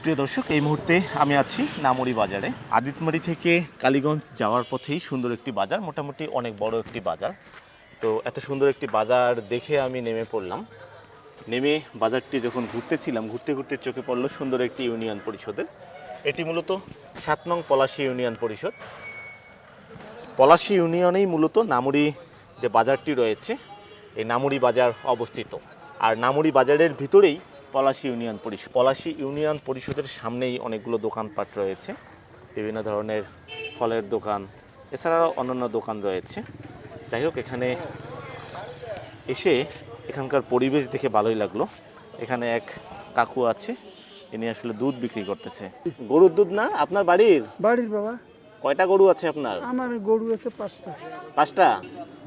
প্রিয় দর্শক, এই মুহূর্তে আমি আছি নামুরি বাজারে। আদিতমারি থেকে কালীগঞ্জ যাওয়ার পথেই সুন্দর একটি বাজার, মোটামুটি অনেক বড় একটি বাজার। তো এত সুন্দর একটি বাজার দেখে আমি নেমে পড়লাম। নেমে বাজারটি যখন ঘুরতেছিলাম, ঘুরতে ঘুরতে চোখে পড়ল সুন্দর একটি ইউনিয়ন পরিষদের। এটি মূলত সাত নং পলাশী ইউনিয়ন পরিষদ। পলাশী ইউনিয়নেই মূলত নামুরি যে বাজারটি রয়েছে, এই নামুরি বাজার অবস্থিত। আর নামুরি বাজারের ভিতরেই পলাশী ইউনিয়ন পরিষদ। পলাশি ইউনিয়ন পরিষদের সামনেই অনেকগুলো দোকানপাট রয়েছে। বিভিন্ন ধরনের ফলের দোকান এছাড়াও অন্যান্য দোকান রয়েছে। যাই হোক এখানে এসে এখানকার পরিবেশ দেখে ভালোই লাগল। এখানে এক কাকু আছে ইনি আসলে দুধ বিক্রি করতেছে। গরুর দুধ না? আপনার বাড়ির? বাড়ির বাবা। কয়টা গরু আছে আপনার? আমার গরু আছে পাঁচটা। পাঁচটা?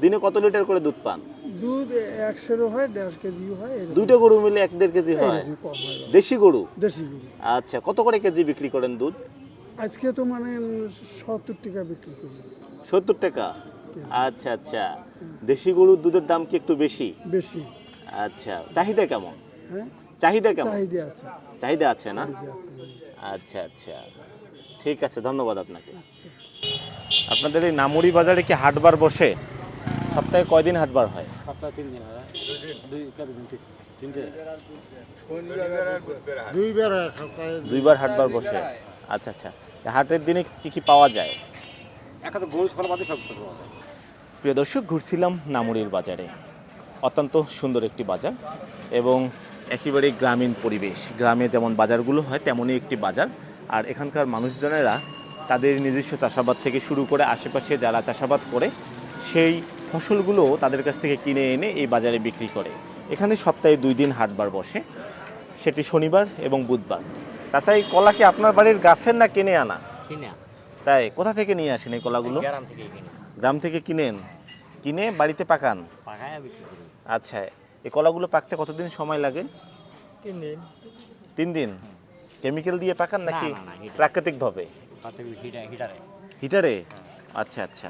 দিনে কত লিটার করে দুধ পান? দুধ একশোরও হয় দেড় কেজিও হয় দুইটা গরু মিলে এক দেড় কেজি হয়? কম হয় দেশি গরু? দেশি গরু। আচ্ছা কত করে কেজি বিক্রি করেন দুধ? আজকে তো মানে সত্তর টাকা বিক্রি করি। সত্তর টাকা? আচ্ছা আচ্ছা। দেশি গরুর দুধের দাম কি একটু বেশি? বেশি। আচ্ছা চাহিদা কেমন? হ্যাঁ? চাহিদা কেমন? চাহিদা আছে। চাহিদা আছে না? আচ্ছা আচ্ছা। ঠিক আছে ধন্যবাদ আপনাকে। আপনাদের এই নামুরি বাজারে কি হাটবার বসে? সপ্তাহে কয়দিন হাটবার হয়? সপ্তাহে তিন দিন হয়। দুই কত দিন? তিনটে? দুইবার হাটবার বসে। আচ্ছা আচ্ছা। হাটের দিনে কি কি পাওয়া যায়? একটা তো গরু ছাড়া বাদে সব কিছু পাওয়া যায়। প্রিয় দর্শক ঘুরছিলাম নামুরির বাজারে। অত্যন্ত সুন্দর একটি বাজার এবং একেবারে গ্রামীণ পরিবেশ। গ্রামে যেমন বাজারগুলো হয় তেমনই একটি বাজার। আর এখানকার মানুষজনেরা তাদের নিজস্ব চাষাবাদ থেকে শুরু করে আশেপাশে যারা চাষাবাদ করে সেই ফসলগুলো তাদের কাছ থেকে কিনে এনে এই বাজারে বিক্রি করে। এখানে সপ্তাহে দুই দিন হাটবার বসে। সেটি শনিবার এবং বুধবার। চাচা এই কলা কি আপনার বাড়ির গাছের না কিনে আনা? কিনা তাই কোথা থেকে নিয়ে আসেন এই কলাগুলো? গ্রাম থেকে গ্রাম থেকে কিনেন? কিনে বাড়িতে পাকান? আচ্ছা এই কলাগুলো পাকতে কতদিন সময় লাগে? তিন দিন। তিন দিন? কেমিক্যাল দিয়ে পাকান নাকি। প্রাকৃতিকভাবে? হিটারে। হিটারে? আচ্ছা আচ্ছা।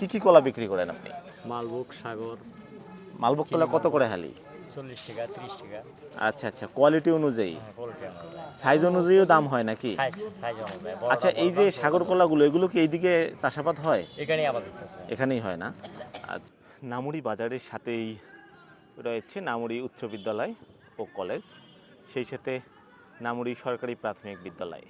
কি কি কলা বিক্রি করেন আপনি? মালভোগ সাগর মালভোগ কলা কত করে হালি? চল্লিশ টাকা ত্রিশ টাকা। আচ্ছা আচ্ছা কোয়ালিটি অনুযায়ী। সাইজ অনুযায়ীও দাম হয় নাকি? আচ্ছা এই যে সাগর কলাগুলো এগুলো কি এইদিকে চাষাবাদ হয়? এখানেই এখানেই হয় না? আচ্ছা নামুরি বাজারের সাথেই রয়েছে নামুরি উচ্চ বিদ্যালয় ও কলেজ। সেই সাথে নামুরি সরকারি প্রাথমিক বিদ্যালয়।